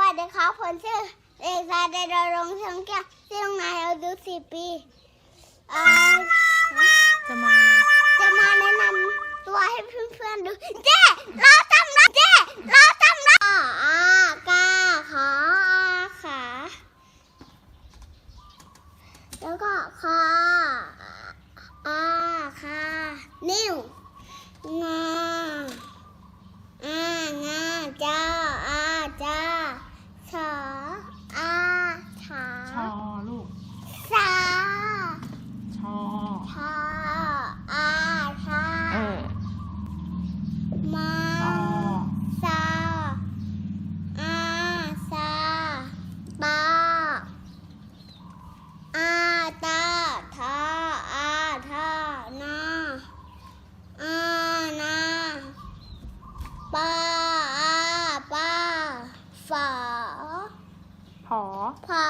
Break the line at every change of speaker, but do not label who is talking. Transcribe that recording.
วัสดีครับผมชื่อเอกชายเดชรงค์เชียงแก้วชื่อโรงนายอายุสี่ปีอ่า
จะมาเลย
จะมาแนะนำตัวให้เพื่อนๆดูเจ๊เราทำนะเจ๊เราทำนะอ่าอ่ากาขาอาขาแล้วก็คาอาคานิ้วงาอางาจ้าอาจ้าชาอาชา
ช อลูก
ชา
ชอ
ชาอาชา
เออ
มา
ซอ
ซาอาซาปาอาตาทาอาทานาอานาปาอาปาฝา
ผอ
ผอ